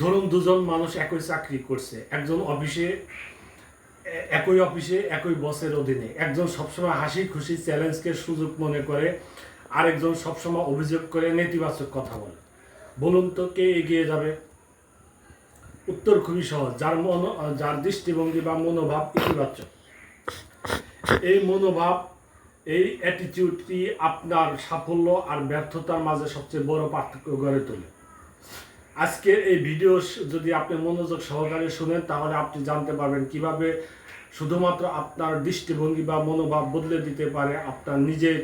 ধরুন দুজন মানুষ একই চাকরি করছে, একজন অফিসে, একই অফিসে, একই বসের অধীনে। একজন সবসময় হাসি খুশি চ্যালেঞ্জকে সুযোগ মনে করে, আরেকজন সবসময় অভিযোগ করে নেতিবাচক কথা বলে। বলুন তো কে এগিয়ে যাবে? উত্তর খুবই সহজ, যার মন, যার দৃষ্টিভঙ্গি বা মনোভাব ইতিবাচক। এই মনোভাব, এই অ্যাটিটিউডটি আপনার সাফল্য আর ব্যর্থতার মাঝে সবচেয়ে বড় পার্থক্য গড়ে তোলে। আজকের এই ভিডিও যদি আপনি মনোযোগ সহকারে শুনেন, তাহলে আপনি জানতে পারবেন কীভাবে শুধুমাত্র আপনার দৃষ্টিভঙ্গি বা মনোভাব বদলে দিতে পারে আপনার নিজের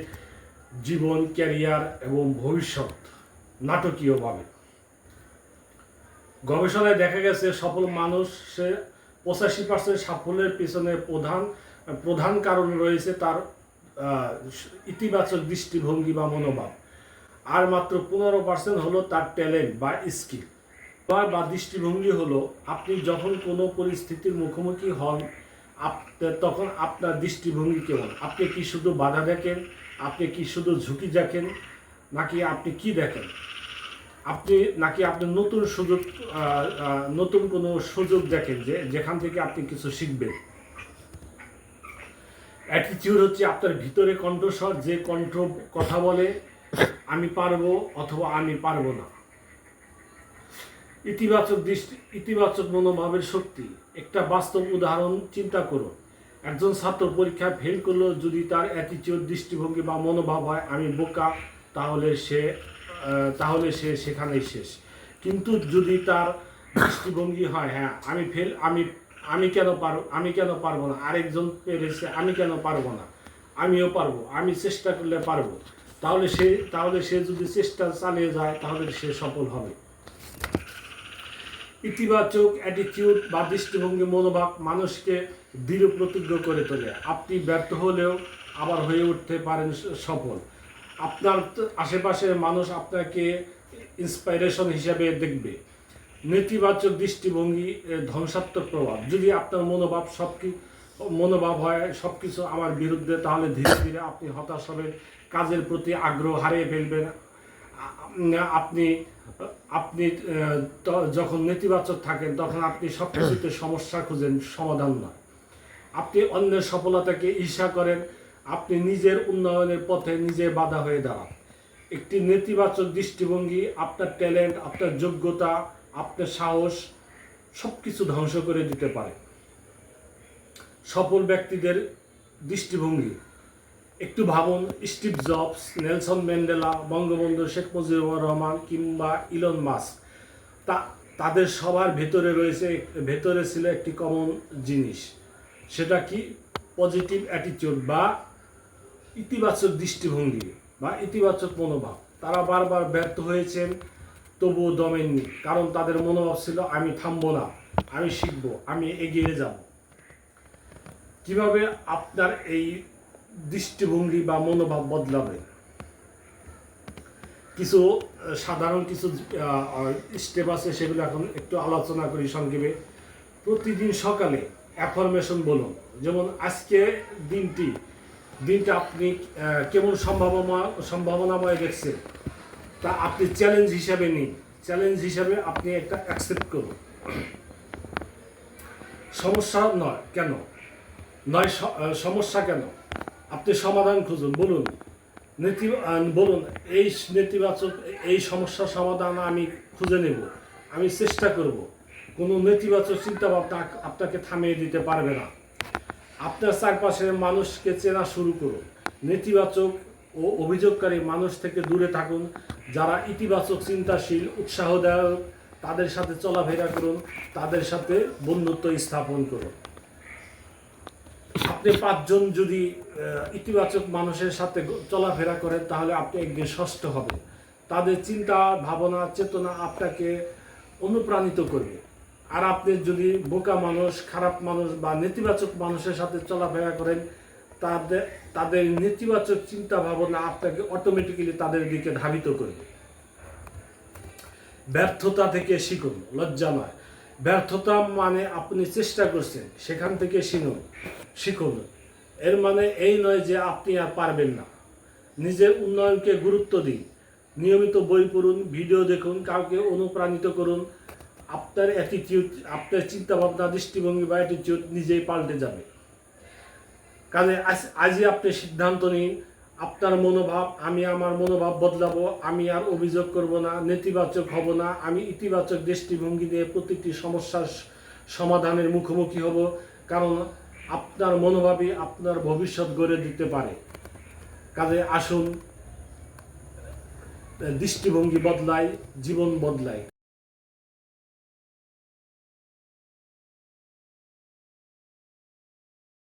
জীবন, ক্যারিয়ার এবং ভবিষ্যৎ নাটকীয়ভাবে। গবেষণায় দেখা গেছে, সফল মানুষের পঁচাশি পার্সেন্ট সাফল্যের পিছনে প্রধান প্রধান কারণ রয়েছে তার ইতিবাচক দৃষ্টিভঙ্গি বা মনোভাব। আর মাত্র পনেরো পার্সেন্ট হলো তার ট্যালেন্ট বা স্কিল বা দৃষ্টিভঙ্গি হলো, আপনি যখন কোনো পরিস্থিতির মুখোমুখি হন, আপ- তখন আপনার দৃষ্টিভঙ্গি কেমন আপনি কি শুধু বাধা দেখেন? আপনি কি শুধু ঝুঁকি দেখেন? নাকি আপনি কি দেখেন? আপনি নাকি আপনি নতুন সুযোগ নতুন কোনো সুযোগ দেখেন যে যেখান থেকে আপনি কিছু শিখবেন? অ্যাটিটিউড হচ্ছে আপনার ভিতরে কণ্ঠস্বর, যে কণ্ঠ কথা বলে আমি পারব অথবা আমি পারব না। ইতিবাচক দৃষ্টি, ইতিবাচক মনোভাবের শক্তি। একটা বাস্তব উদাহরণ চিন্তা করুন। একজন ছাত্র পরীক্ষায় ফেল করলেও যদি তার অ্যাটিটিউড দৃষ্টিভঙ্গি বা মনোভাব হয়, আমি বোকা তাহলে সে তাহলে সে সেখানেই শেষ। কিন্তু যদি তার দৃষ্টিভঙ্গি হয় হ্যাঁ আমি ফেল আমি আমি কেন পারব আমি কেন পারব না? আরেকজন পেরেছে, আমি কেন পারব না? আমিও পারব, আমি চেষ্টা করলে পারব। তাহলে সে তাহলে সে যদি চেষ্টা চালিয়ে যায়, তাহলে সে সফল হবে। ইতিবাচক অ্যাটিটিউড বা দৃষ্টিভঙ্গি, মনোভাব মানুষকে দৃঢ় প্রতিজ্ঞ করে তোলে। আপনি ব্যর্থ হলেও আবার হয়ে উঠতে পারেন সফল। আপনার আশেপাশের মানুষ আপনাকে ইন্সপাইরেশন হিসাবে দেখবে। নেতিবাচক দৃষ্টিভঙ্গি ধ্বংসাত্মক প্রভাব। যদি আপনার মনোভাব সব মনোভাব হয় সব কিছু আমার বিরুদ্ধে, তাহলে ধীরে ধীরে আপনি হতাশ হবেন, কাজের প্রতি আগ্রহ হারিয়ে ফেলবেন। আপনি আপনি যখন নেতিবাচক থাকেন, তখন আপনি সব কিছুতে সমস্যা খুঁজেন, সমাধান নয়। আপনি অন্যের সফলতাকে ঈর্ষা করেন, আপনি নিজের উন্নয়নের পথে নিজে বাধা হয়ে দাঁড়ান। একটি নেতিবাচক দৃষ্টিভঙ্গি, আপনার ট্যালেন্ট, আপনার যোগ্যতা, আপনার সাহস সব কিছু ধ্বংস করে দিতে পারে। সফল ব্যক্তিদের দৃষ্টিভঙ্গি। একটু ভাবুন, Steve Jobs, Nelson Mandela, Bangabandhu Sheikh Mujibur Rahman কিংবা ইলন মাস্ক, তা, তাদের সবার ভেতরে রয়েছে, ভেতরে ছিল একটি কমন জিনিস। সেটা কি? পজিটিভ অ্যাটিটিউড বা ইতিবাচক দৃষ্টিভঙ্গি বা ইতিবাচক মনোভাব। তারা বারবার ব্যর্থ হয়েছেন, তবুও দমেননি, কারণ তাদের মনোভাব ছিল, আমি থামবো না, আমি শিখব, আমি এগিয়ে যাব। কীভাবে আপনার এই দৃষ্টিভঙ্গি বা মনোভাব বদলাবে? কিছু সাধারণ কিছু স্টেপ আছে সেগুলো এখন একটু আলোচনা করি সংক্ষেপে। প্রতিদিন সকালে অ্যাফরমেশন বলুন। যেমন আজকে দিনটি, দিনটা আপনি কেমন সম্ভাবনা, সম্ভাবনাময় দেখছেন? তা আপনি চ্যালেঞ্জ হিসাবে নিন। চ্যালেঞ্জ হিসাবে আপনি একটা অ্যাকসেপ্ট করুন। সমস্যা নয়। কেন? নয় সমস্যা কেন? আপনি সমাধান খুঁজুন, বলুন। নেতি বলুন, এই নেতিবাচক, এই সমস্যার সমাধান আমি খুঁজে নেব, আমি চেষ্টা করব। কোনো নেতিবাচক চিন্তাভাবনা আপনাকে থামিয়ে দিতে পারবে না। আপনার চারপাশের মানুষকে চেনা শুরু করুন। নেতিবাচক ও অভিযোগকারী মানুষ থেকে দূরে থাকুন, যারা ইতিবাচক, চিন্তাশীল, উৎসাহদায়ক, তাদের সাথে চলাফেরা করুন, তাদের সাথে বন্ধুত্ব স্থাপন করুন। আপনি পাঁচজন যদি ইতিবাচক মানুষের সাথে চলাফেরা করেন, তাহলে আপনি একদিন ষষ্ঠ হবেন। তাদের চিন্তা, ভাবনা, চেতনা আপনাকে অনুপ্রাণিত করবে। আর আপনি যদি বোকা মানুষ, খারাপ মানুষ বা নেতিবাচক মানুষের সাথে চলাফেরা করেন, তাদের তাদের নেতিবাচক চিন্তা, ভাবনা আপনাকে অটোমেটিক্যালি তাদের দিকে ধাবিত করবে। ব্যর্থতা থেকে শিখুন, লজ্জা নয়। ব্যর্থতা মানে আপনি চেষ্টা করছেন, সেখান থেকে শিখুন শিখুন। এর মানে এই নয় যে আপনি আর পারবেন না। নিজের উন্নয়নকে গুরুত্ব দিন। নিয়মিত বই পড়ুন, ভিডিও দেখুন, কাউকে অনুপ্রাণিত করুন। আপনার অ্যাটিটিউড আপনার চিন্তাভাবনা, দৃষ্টিভঙ্গি বা অ্যাটিটিউড নিজেই পাল্টে যাবে। কাজে আজ- আজই আপনি সিদ্ধান্ত নিন আপনার মনোভাব, আমি আমার মনোভাব বদলাবো, আমি আর অভিযোগ করব না, নেতিবাচক হব না, আমি ইতিবাচক দৃষ্টিভঙ্গি নিয়ে প্রতিটি সমস্যার সমাধানের মুখোমুখি হব, কারণ আপনার মনোভাবই আপনার ভবিষ্যৎ গড়ে দিতে পারে। কাজে আসুন দৃষ্টিভঙ্গি বদলায় জীবন বদলাই।